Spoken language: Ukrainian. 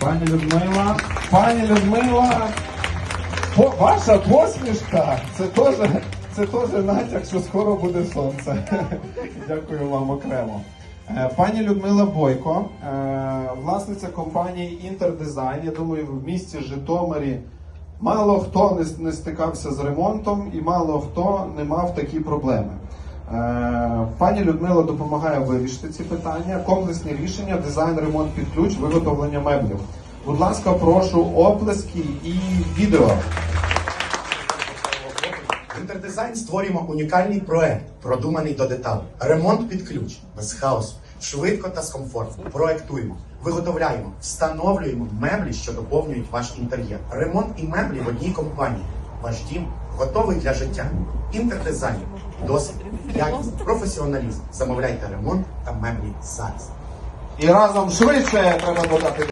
Пані Людмила, пані Людмила, ваша посмішка, це теж, це теж натяк, що скоро буде сонце. Дякую вам окремо. Е, Пані Людмила Бойко, е, власниця компанії Інтердизайн. Я думаю, в місті Житомирі мало хто не, не стикався з ремонтом і мало хто не мав такі проблеми. Пані Людмила допомагає вирішити ці питання, комплексні рішення, дизайн, ремонт під ключ, виготовлення меблів. Будь ласка, прошу оплески і відео. Інтердизайн створюємо унікальний проект, продуманий до деталей. Ремонт під ключ, без хаосу, швидко та з комфортом. Проектуємо, виготовляємо, встановлюємо меблі, що доповнюють ваш інтер'єр. Ремонт і меблі в одній компанії. Ваш дім готовий для життя. Інтердизайн. Досвід, якість, професіоналізм. Замовляйте ремонт та меблі зараз. І разом швидше треба додати.